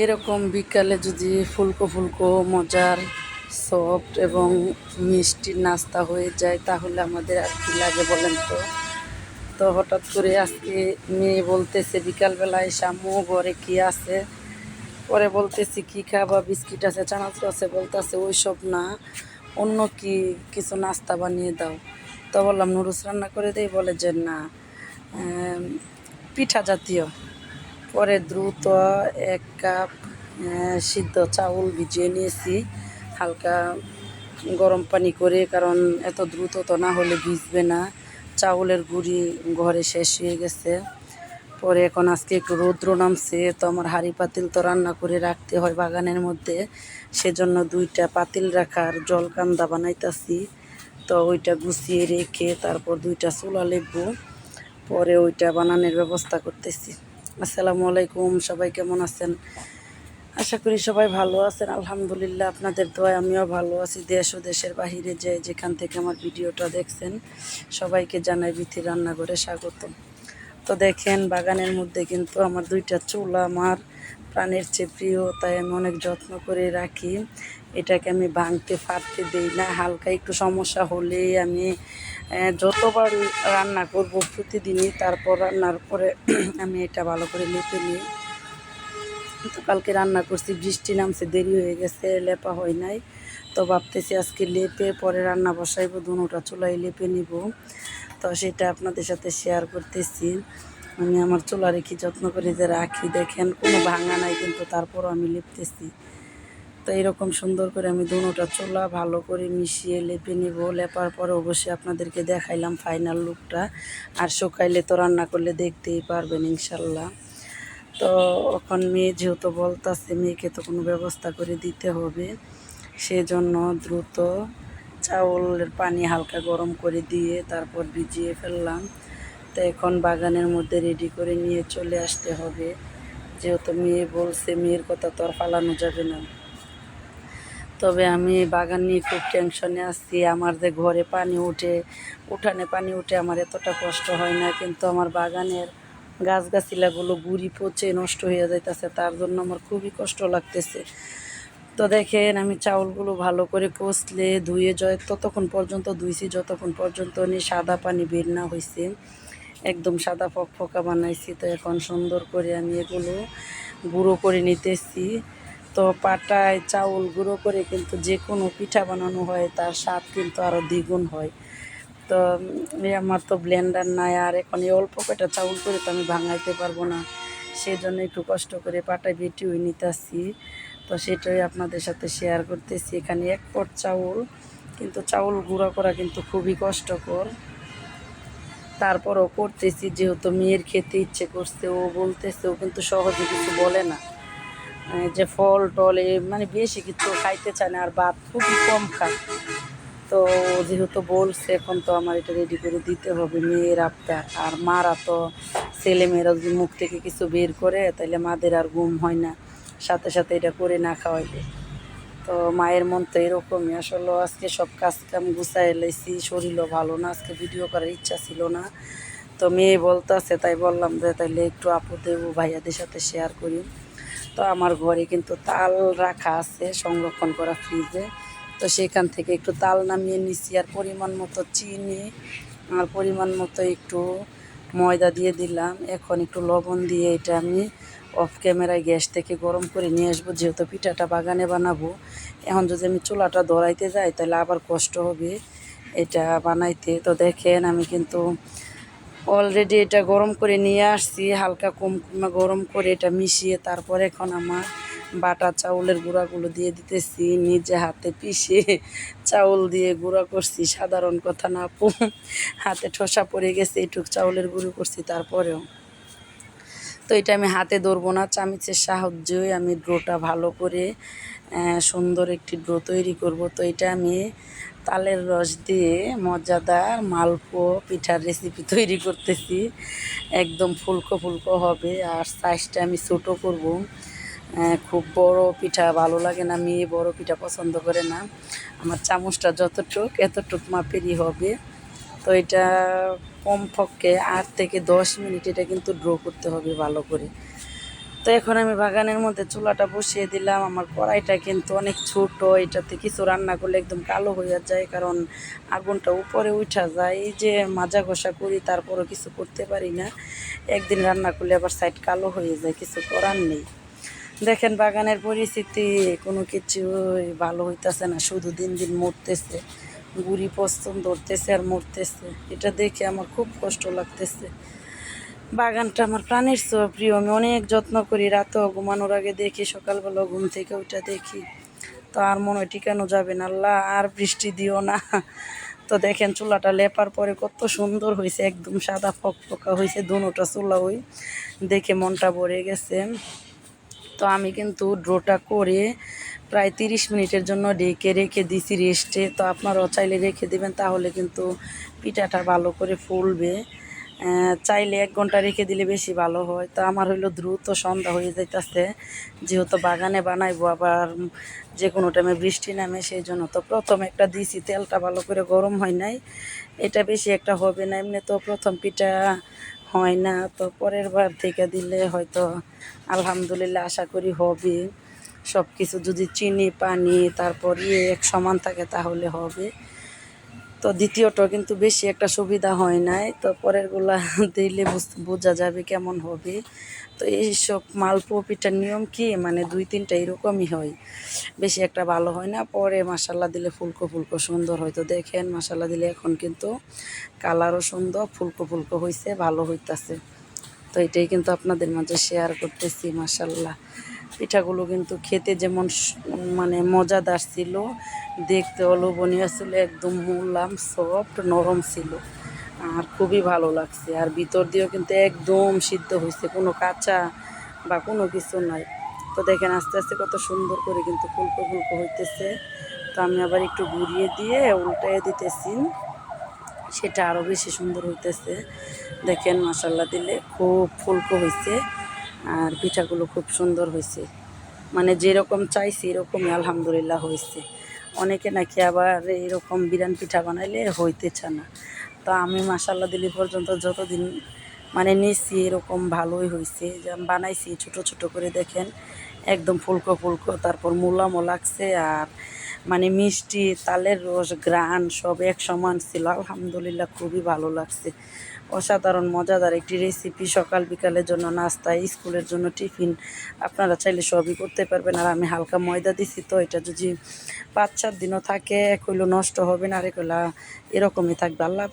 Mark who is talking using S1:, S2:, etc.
S1: এরকম বিকালে যদি ফুলকো ফুলকো, মজার সফট এবং মিষ্টির নাস্তা হয়ে যায়, তাহলে আমাদের আর কি লাগে বলেন তো? তো হঠাৎ করে আজকে মেয়ে বলতেছে, বিকালবেলায় শামু ঘরে কি আছে? পরে বলতেছি, কি খাবা? বিস্কিট আছে, চানাচুর আছে, বলতেছে ওই সব না। অন্য কি কিছু নাস্তা বানিয়ে দাও? তো বললাম, নুডলস রান্না করে দেই, বলে যে না। পিঠা জাতীয়। পরে দ্রুত এক কাপ সিদ্ধ চাউল ভিজিয়ে নিয়েছি। হালকা গরম পানি করে, কারণ এত দ্রুত তো না হলে ভিজবে না। চাউলের গুঁড়ি ঘরে শেষ হয়ে গেছে। পরে এখন আজকে একটু রৌদ্র নামছে, তো আমার হাঁড়ি পাতিল তো রান্না করে রাখতে হয় বাগানের মধ্যে। সেজন্য দুইটা পাতিল রাখার জলকান্দা বানাইতাছি। তো ওইটা গুছিয়ে রেখে তারপর দুইটা চুলা লেবু, পরে ওইটা বানানোর ব্যবস্থা করতেছি। আসসালামু আলাইকুম, সবাই কেমন আছেন? আশা করি সবাই ভালো আছেন। আলহামদুলিল্লাহ, আপনাদের দোয়ায় আমিও ভালো আছি। দেশ ও দেশের বাহিরে যে যেখান থেকে আমার ভিডিওটা দেখছেন, সবাইকে জানাই বিথি রান্নাঘরে স্বাগতম। তো দেখেন, বাগানের মধ্যে কিন্তু আমার দুইটা চুল আমার প্রাণের চেয়ে প্রিয়, তাই আমি অনেক যত্ন করে রাখি। এটাকে আমি ভাঙতে ফাটতে দিই না, হালকা একটু সমস্যা হলেই আমি যতবার রান্না করব প্রতিদিনই, তারপর রান্নার পরে আমি এটা ভালো করে লেপে নিই। তো কালকে রান্না করছি, বৃষ্টি নামছে, দেরি হয়ে গেছে, লেপা হয় নাই। তো ভাবতেছি আজকে লেপে, পরে রান্না বসাইবো, দুটা চুলাই লেপে নিব। তো সেটা আপনাদের সাথে শেয়ার করতেছি। আমি আমার চুলা রেখে যত্ন করে যে রাখি, দেখেন কোনো ভাঙা নাই, কিন্তু তারপরও আমি লেপতেছি। তো এরকম সুন্দর করে আমি দুটা চোলা ভালো করে মিশিয়ে লেপে নিব। লেপার পরে অবশ্যই আপনাদেরকে দেখাইলাম ফাইনাল লুকটা আর শুকাইলে তো রান্না করলে দেখতেই পারবেন ইনশাল্লাহ। তো এখন মেয়ে যেহেতু বলতাছে, মেয়েকে তো কোনো ব্যবস্থা করে দিতে হবে। সেজন্য দ্রুত চাউলের পানি হালকা গরম করে দিয়ে তারপর ভিজিয়ে ফেললাম। তো এখন বাগানের মধ্যে রেডি করে নিয়ে চলে আসতে হবে। যেহেতু মেয়ে বলছে, মেয়ের কথা তো আর ফালানো যাবে না। তবে আমি বাগান নিয়ে খুব টেনশনে আসছি আমার যে ঘরে পানি উঠে, উঠানে পানি উঠে আমার এতটা কষ্ট হয় না। কিন্তু আমার বাগানের গাছগাছিলাগুলো গুড়ি পচে নষ্ট হয়ে যাইতেছে, তার জন্য আমার খুবই কষ্ট লাগতেছে। তো দেখেন, আমি চাউলগুলো ভালো করে কষলে ধুয়ে জয় ততক্ষণ পর্যন্ত ধুইছি, যতক্ষণ পর্যন্ত নি সাদা পানি বের না হয়েছে একদম সাদা ফকফকা বানাইছি, তো এখন সুন্দর করে আমি এগুলো গুঁড়ো করে নিতেছি। তো পাটায় চাউল গুঁড়ো করে কিন্তু যে কোনো পিঠা বানানো হয়, তার স্বাদ কিন্তু আরও দ্বিগুণ হয়। তো আমার তো ব্লেন্ডার নাই, আর এখন এই অল্প কটা চাউল করে তো আমি ভাঙাইতে পারব না। সেই জন্য একটু কষ্ট করে পাটায় বেটি হয়ে নিতেছি তো সেটাই আপনাদের সাথে শেয়ার করতেছি। এখানে এক পট চাউল, কিন্তু চাউল গুঁড়া করা কিন্তু খুবই কষ্টকর। তারপরও করতেছি, যেহেতু মেয়ের খেতে ইচ্ছে করছে, ও বলতেছে, ও কিন্তু সহজে কিছু বলে না। যে ফল টল মানে বেশি কিছু খাইতে চায় না, আর ভাত খুবই কম খায়। তো যেহেতু বলছে, এখন তো আমার এটা রেডি করে দিতে হবে মেয়ের আবদার। আর মারা তো ছেলে মেয়েরা যদি মুখ থেকে কিছু বের করে তাহলে মাদের আর ঘুম হয় না। সাথে সাথে এটা করে না খাওয়াইলে। তো মায়ের মন তো এরকমই। আসলে আজকে সব কাজ কাম গুছাই এলাইছি শরীরও ভালো না, আজকে ভিডিও করার ইচ্ছা ছিল না। তো মেয়ে বলতেছে, তাই বললাম যে তাইলে একটু আপু দেবো ভাইয়াদের সাথে শেয়ার করি। তো আমার ঘরে কিন্তু তাল রাখা আছে, সংরক্ষণ করা ফ্রিজে তো সেখান থেকে একটু তাল নামিয়ে নিছি আর পরিমাণ মতো চিনি আর পরিমাণ মতো একটু ময়দা দিয়ে দিলাম। এখন একটু লবণ দিয়ে এটা আমি অফ ক্যামেরায় গ্যাস থেকে গরম করে নিয়ে আসব, যেহেতু পিঠাটা বাগানে বানাবো। এখন যদি আমি চুলাটা ধরাইতে যাই, তাহলে আবার কষ্ট হবে এটা বানাইতে। তো দেখেন আমি কিন্তু অলরেডি এটা গরম করে নিয়ে আসছি, হালকা কম গরম করে এটা মিশিয়ে তারপর এখন আমার বাটা চাউলের গুঁড়াগুলো দিয়ে দিতেছি, নিজে হাতে পিষে চাউল দিয়ে গুঁড়া করছি, সাধারণ কথা না আপু। হাতে ঠোসা পড়ে গেছে, এইটুক চাউলের গুঁড়ো করছি, তারপরেও। তো এটা আমি হাতে ধরবো না, চামিচের সাহায্যই আমি ড্রোটা ভালো করে সুন্দর একটি ড্রো তৈরি করব। তো এটা আমি তালের রস দিয়ে মজাদার মালপো পিঠার রেসিপি তৈরি করতেছি। একদম ফুলকো ফুলকো হবে আর সাইজটা আমি ছোটো করব। খুব বড় পিঠা ভালো লাগে না, মেয়ে বড় পিঠা পছন্দ করে না। আমার চামচটা যতটুক, এতটুক মাপেরই হবে। তো এটা কমপক্ষে আট থেকে দশ মিনিট এটা কিন্তু ড্র করতে হবে ভালো করে। তো এখন আমি বাগানের মধ্যে চুলাটা বসিয়ে দিলাম। আমার কড়াইটা কিন্তু অনেক ছোট, এটাতে কিছু রান্না করলে একদম কালো হয়ে যায়, কারণ আগুনটা উপরে উঠা যায়। এই যে মাজা ঘষা করি, তারপরও কিছু করতে পারি না। একদিন রান্না করলে আবার সাইড কালো হয়ে যায়, কিছু করার নেই। দেখেন বাগানের পরিস্থিতি, কোনো কিছু ভালো হইতাছে না, শুধু দিন দিন মরতেছে। গুড়ি পস্তন ধরতেছে আর মরতেছে। এটা দেখে আমার খুব কষ্ট লাগতেছে। বাগানটা আমার প্রাণের প্রিয়। আমি অনেক যত্ন করি, রাতেও ঘুমানোর আগে দেখি, সকালবেলা ঘুম থেকে ওইটা দেখি। তো আর মনে হয় টিকানো যাবে না। আল্লাহ, আর বৃষ্টি দিও না। তো দেখেন চুলাটা লেপার পরে কত সুন্দর হয়েছে একদম সাদা ফকফকা হয়েছে দুনোটা চুলা ওই দেখে মনটা ভরে গেছে। তো আমি কিন্তু ড্রোটা করে প্রায় তিরিশ মিনিটের জন্য ঢেকে রেখে দিছি রেস্টে। তো আপনারাও চাইলে রেখে দেবেন, তাহলে কিন্তু পিঠাটা ভালো করে ফুলবে। চাইলে এক ঘণ্টা রেখে দিলে বেশি ভালো হয়। তো আমার হইল দ্রুত সন্ধ্যা হয়ে যাইতেছে। যেহেতু বাগানে বানাইবো, আবার যে কোনো টাইমে বৃষ্টি নামে, সেই জন্য তো প্রথম একটা দিছি, তেলটা ভালো করে গরম হয় নাই। এটা বেশি একটা হবে না, এমনি তো প্রথম পিঠা হয় না। তো পরের বার থেকে দিলে হয়তো আলহামদুলিল্লাহ আশা করি হবে। সব কিছু যদি চিনি, পানি, তারপর ইয়ে এক সমান থাকে তাহলে হবে। তো দ্বিতীয়টা কিন্তু বেশি একটা সুবিধা হয় নাই। তো পরেরগুলা দিলে বুঝ- যাবে কেমন হবে। তো এইসব মালপো পিঠার নিয়ম কি? মানে দুই তিনটা এরকমই হয়। বেশি একটা ভালো হয় না। পরে মশালা দিলে ফুলকো ফুলকো সুন্দর হয়। তো দেখেন মশালা দিলে এখন কিন্তু কালারও সুন্দর, ফুলকো ফুলকো হয়েছে ভালো হইতাছে। তো এটাই কিন্তু আপনাদের মাঝে শেয়ার করতেছি মাসাল্লাহ পিঠাগুলো কিন্তু খেতে যেমন মানে মজাদার ছিল, দেখতে লোভনীয় ছিল, একদম মুলাম সফট নরম ছিল। আর খুবই ভালো লাগছে। আর ভিতর দিয়েও কিন্তু একদম সিদ্ধ হয়েছে, কোনো কাঁচা বা কোনো কিছু নাই। তো দেখেন আস্তে আস্তে কত সুন্দর করে কিন্তু ফুলকো ফুলকো হইতেছে। তো আমি আবার একটু ঘুরিয়ে দিয়ে উল্টাইয়ে দিতেছি, সেটা আরও বেশি সুন্দর হইতেছে। দেখেন মশলা দিলে খুব ফুলকো হয়েছে আর পিঠাগুলো খুব সুন্দর হয়েছে। মানে যেরকম চাইছি, এরকমই আলহামদুলিল্লাহ হয়েছে। অনেকে নাকি আবার এরকম বিরান পিঠা বানাইলে হইতেছে না। তো আমি মাসাল্লা দিলি পর্যন্ত যতদিন মানে নিচ্ছি এরকম ভালোই হয়েছে। বানাইছি, ছোট ছোট করে দেখেন, একদম ফুলকো ফুলকো, তারপর মুলামো লাগছে আর মানে মিষ্টি, তালের রস গ্রান সব এক সমান ছিল। আলহামদুলিল্লাহ খুবই ভালো লাগছে। অসাধারণ, মজাদার একটি রেসিপি সকাল বিকালের জন্য, নাস্তা, স্কুলের জন্য, টিফিন। আপনারা চাইলে সবই করতে পারবেন। আর আমি হালকা ময়দা দিছি তো, এটা যদি পাঁচ চার দিনও থাকে, এক হইল নষ্ট হবে না আর এক এরকমই থাকবে। আল্লাহ।